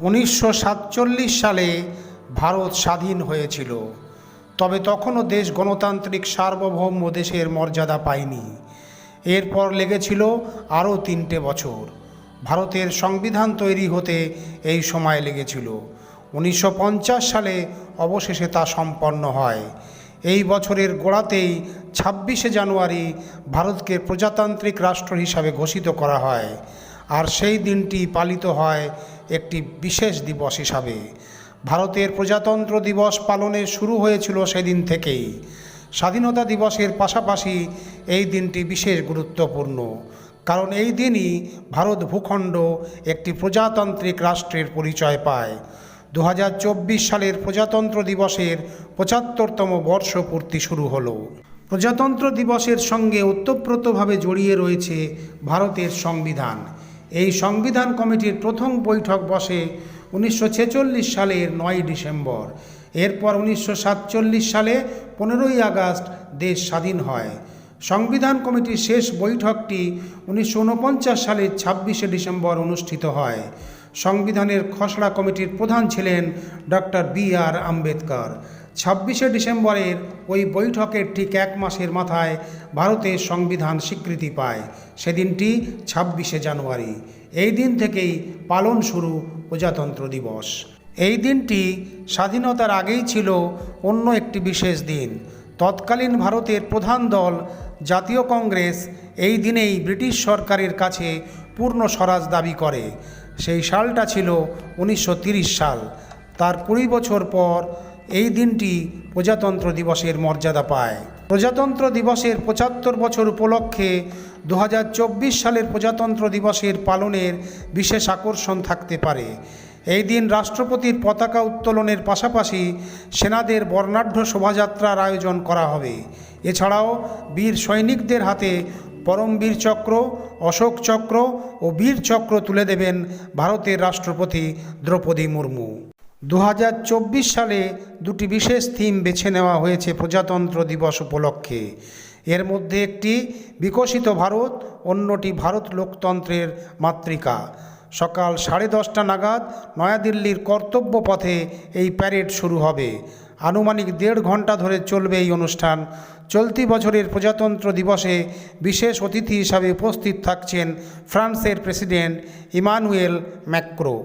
উনিশশো সাতচল্লিশ সালে ভারত স্বাধীন হয়েছিল। তবে তখনও দেশ গণতান্ত্রিক সার্বভৌম দেশের মর্যাদা পায়নি। এরপর লেগেছিল আরও তিনটে বছর। ভারতের সংবিধান তৈরি হতে এই সময় লেগেছিল। উনিশশো পঞ্চাশ সালে অবশেষে তা সম্পন্ন হয়। এই বছরের গোড়াতেই ছাব্বিশে জানুয়ারি ভারতকে প্রজাতান্ত্রিক রাষ্ট্র হিসাবে ঘোষিত করা হয়। আর সেই দিনটি পালিত হয় একটি বিশেষ দিবস হিসাবে। ভারতের প্রজাতন্ত্র দিবস পালনে শুরু হয়েছিল সেদিন থেকেই। স্বাধীনতা দিবসের পাশাপাশি এই দিনটি বিশেষ গুরুত্বপূর্ণ, কারণ এই দিনই ভারত ভূখণ্ড একটি প্রজাতান্ত্রিক রাষ্ট্রের পরিচয় পায়। দু হাজার চব্বিশ সালের প্রজাতন্ত্র দিবসের পঁচাত্তরতম বর্ষপূর্তি শুরু হলো। প্রজাতন্ত্র দিবসের সঙ্গে ওতপ্রোতভাবে জড়িয়ে রয়েছে ভারতের সংবিধান। এই সংবিধান কমিটির প্রথম বৈঠক বসে উনিশশো ছেচল্লিশ সালের নয় ডিসেম্বর। এরপর উনিশশো সাতচল্লিশ সালে পনেরোই আগস্ট দেশ স্বাধীন হয়। সংবিধান কমিটির শেষ বৈঠকটি উনিশশো ঊনপঞ্চাশ সালের ছাব্বিশে ডিসেম্বর অনুষ্ঠিত হয়। সংবিধানের খসড়া কমিটির প্রধান ছিলেন ডক্টর বি আর আম্বেদকর। ছাব্বিশে ডিসেম্বরের ওই বৈঠকের ঠিক এক মাসের মাথায় ভারতের সংবিধান স্বীকৃতি পায়, সেদিনটি ছাব্বিশে জানুয়ারি। এই দিন থেকেই পালন শুরু প্রজাতন্ত্র দিবস। এই দিনটি স্বাধীনতার আগেই ছিল অন্য একটি বিশেষ দিন। তৎকালীন ভারতের প্রধান দল, জাতীয় কংগ্রেস, এই দিনেই ব্রিটিশ সরকারের কাছে পূর্ণ স্বরাজ দাবি করে। সেই সালটা ছিল উনিশশো সাল। তার কুড়ি বছর পর এই দিনটি প্রজাতন্ত্র দিবসের মর্যাদা পায়। প্রজাতন্ত্র দিবসের পঁচাত্তর বছর উপলক্ষে দু হাজার চব্বিশ সালের প্রজাতন্ত্র দিবসের পালনের বিশেষ আকর্ষণ থাকতে পারে। এই দিন রাষ্ট্রপতির পতাকা উত্তোলনের পাশাপাশি সেনাদের বর্ণাঢ্য শোভাযাত্রার আয়োজন করা হবে। এছাড়াও বীর সৈনিকদের হাতে পরমবীর চক্র, অশোক চক্র ও বীর চক্র তুলে দেবেন ভারতের রাষ্ট্রপতি দ্রৌপদী মুর্মু। দু হাজার চব্বিশ সালে দুটি বিশেষ থিম বেছে নেওয়া হয়েছে প্রজাতন্ত্র দিবস উপলক্ষে। এর মধ্যে একটি বিকশিত ভারত, অন্যটি ভারত লোকতন্ত্রের মাতৃকা। সকাল সাড়ে দশটা নাগাদ নয়াদিল্লির কর্তব্য পথে এই প্যারেড শুরু হবে। আনুমানিক দেড় ঘণ্টা ধরে চলবে এই অনুষ্ঠান। চলতি বছরের প্রজাতন্ত্র দিবসে বিশেষ অতিথি হিসাবে উপস্থিত থাকছেন ফ্রান্সের প্রেসিডেন্ট ইমানুয়েল ম্যাক্রো।